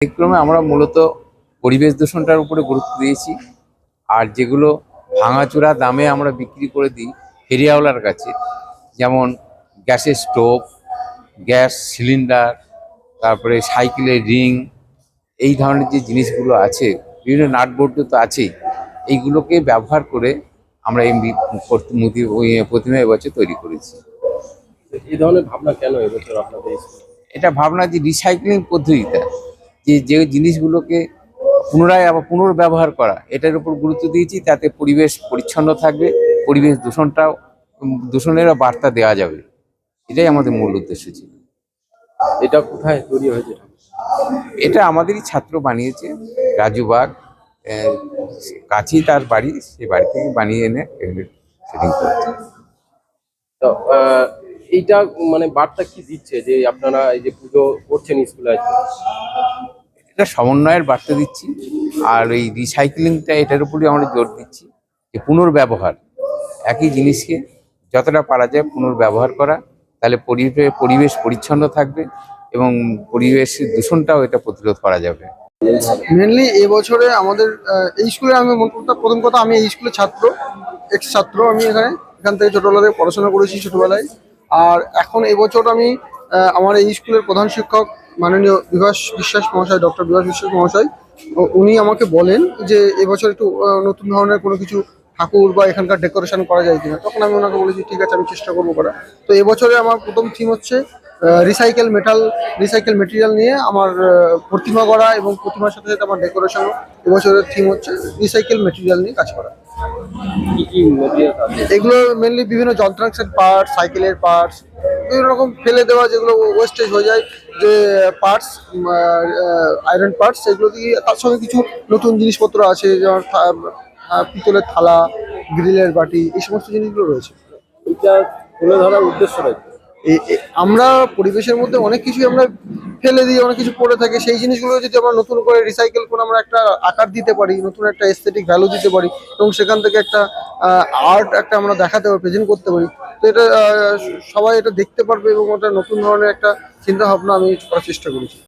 কার্যক্রমে আমরা মূলত পরিবেশ দূষণটার উপরে গুরুত্ব দিয়েছি। আর যেগুলো ভাঙাচোরা দামে আমরা বিক্রি করে দিই ফেরিয়াওয়ালার কাছে যেমন গ্যাসের স্টোভ গ্যাস সিলিন্ডার তারপরে সাইকেলের রিং এই ধরনের যে জিনিসগুলো আছে বিভিন্ন নাটবোর্ড তো আছেই এইগুলোকে ব্যবহার করে আমরা এই প্রতিমা এবছর তৈরি করেছি। এই ধরনের ভাবনা কেন এবছর আপনাদের এটা ভাবনা যে রিসাইক্লিং পদ্ধতিটা। যে যে জিনিসগুলোকে পুনরায় আবার পুনর্ব্যবহার করা এটার উপর গুরুত্ব দিয়েছি তাতে পরিবেশ পরিচ্ছন্ন থাকবে পরিবেশ দূষণটাও দূষণেরও বার্তা দেওয়া যাবে। এটাই আমাদের মূল উদ্দেশ্য ছিল। এটা কোথায় তৈরি হয়েছে? এটা আমাদেরই ছাত্র বানিয়েছে রাজু বাগ কাছেই তার বাড়ি সে বাড়ি থেকে বানিয়ে এনে সেটিং করেছে। তো এইটা মানে বার্তা কি দিচ্ছে যে আপনারা এই যে পুজো করছেন স্কুলে এটা সমন্বয়ের বার্তা দিচ্ছি। আর এই রিসাইক্লিংটা এটার উপরই আমরা জোর দিচ্ছি যে পুনর্ব্যবহার, একই জিনিসকে যতটা পারা যায় পুনর্ব্যবহার করা, তাহলে পরিবেশ পরিবেশ পরিচ্ছন্ন থাকবে এবং পরিবেশ দূষণটাও এটা প্রতিরোধ করা যাবে। মেনলি এবছরে আমাদের এই স্কুলে আমি মনে করতাম প্রথম কথা আমি এই স্কুলের ছাত্র এক্স ছাত্র আমি এখানে। এখান থেকে ছোটবেলা থেকে পড়াশোনা করেছি ছোটবেলায়। আর এখন এবছর আমি আমার এই স্কুলের প্রধান শিক্ষক মাননীয় বিভাস বিশ্বাস মহাশয় ডক্টর বিভাস বিশ্বাস মহাশয় উনি আমাকে বলেন যে এবছর একটু নতুন ধরনের কোনো কিছু ঠাকুর বা এখানকার ডেকোরেশন করা যায় কিনা। তখন আমি ওনাকে বলেছি ঠিক আছে আমি চেষ্টা করব করা তো এবছরে আমার প্রথম থিম হচ্ছে রিসাইকেল মেটাল রিসাইকেল মেটেরিয়াল নিয়ে আমার প্রতিমা করা এবং প্রতিমার সাথে সাথে আমার ডেকোরেশন এবছরের থিম হচ্ছে রিসাইকেল মেটেরিয়াল নিয়ে কাজ করা। এগুলো মেনলি বিভিন্ন যন্ত্রাংশের পার্টস সাইকেলের পার্টস বিভিন্ন রকম ফেলে দেওয়া যেগুলো ওয়েস্টেজ হয়ে যায় যে পার্টস আয়রন পার্টস সেগুলো দিয়ে তার সঙ্গে কিছু নতুন জিনিসপত্র আছে যেমন পিতলের থালা গ্রিলের বাটি এই সমস্ত জিনিসগুলো রয়েছে এইটা তুলে ধরার? এ- এ- আমরা পরিবেশের মধ্যে অনেক কিছুই আমরা ফেলে দিয়ে অনেক কিছু পড়ে থাকে সেই জিনিসগুলো যদি আমরা নতুন করে রিসাইকেল করে আমরা একটা আকার দিতে পারি নতুন একটা এস্থেটিক ভ্যালু দিতে পারি এবং সেখান থেকে একটা আর্ট একটা আমরা দেখাতে পারি প্রেজেন্ট করতে পারি তো এটা সবাই এটা দেখতে পারবে এবং ওটা নতুন ধরনের একটা চিন্তা ভাবনা আমি করার চেষ্টা করেছি।